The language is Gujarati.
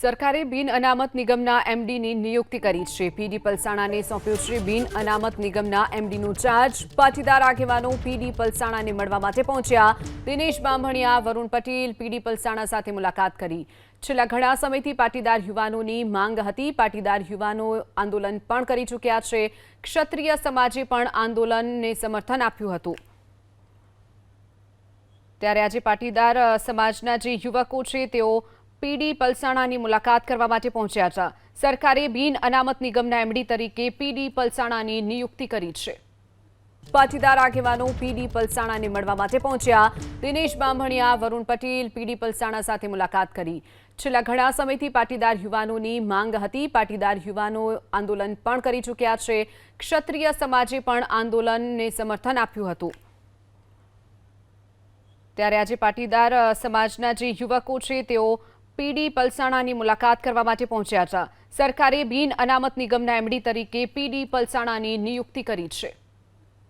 સરકારે બિન અનામત નિગમના એમડીની નિયુક્તિ કરી છે. પીડી પલસાણાને સોંપ્યો છે બિન અનામત નિગમના એમડીનો ચાર્જ. પાટીદાર આગેવાનો પીડી પલસાણાને મળવા માટે પહોંચ્યા. દિનેશ બાંભણિયા વરુણ પટેલ પીડી પલસાણા સાથે મુલાકાત કરી. છેલ્લા ઘણા સમયથી પાટીદાર યુવાનોની માંગ હતી. પાટીદાર યુવાનો આંદોલન પણ કરી ચૂક્યા છે. ક્ષત્રિય સમાજે પણ આંદોલનને સમર્થન આપ્યું હતું. ત્યારે આજે પાટીદાર સમાજના જે યુવકો છે, તેઓ પીડી પલસાણાની મુલાકાત કરવા માટે પહોંચ્યા હતા. સરકારે બિન અનામત નિગમના એમડી તરીકે પીડી પલસાણાની નિયુક્તિ કરી છે. પાટીદાર આગેવાનો પીડી પલસાણાને મળવા માટે પહોંચ્યા. દિનેશ બામણિયા, વરુણ પટેલ પીડી પલસાણા સાથે મુલાકાત કરી. છેલ્લા ઘણા સમયથી પાટીદાર યુવાનોની માંગ હતી. પાટીદાર યુવાનો આંદોલન પણ કરી ચૂક્યા છે. ક્ષત્રિય સમાજે પણ આંદોલનને સમર્થન આપ્યું હતું. ત્યારે આજે પાટીદાર સમાજના જે યુવકો છે, તેઓ પીડી પલસાણાની મુલાકાત કરવા માટે પહોંચ્યા હતા. સરકારે બિન અનામત નિગમના એમડી તરીકે પીડી પલસાણાની નિયુક્તિ કરી છે.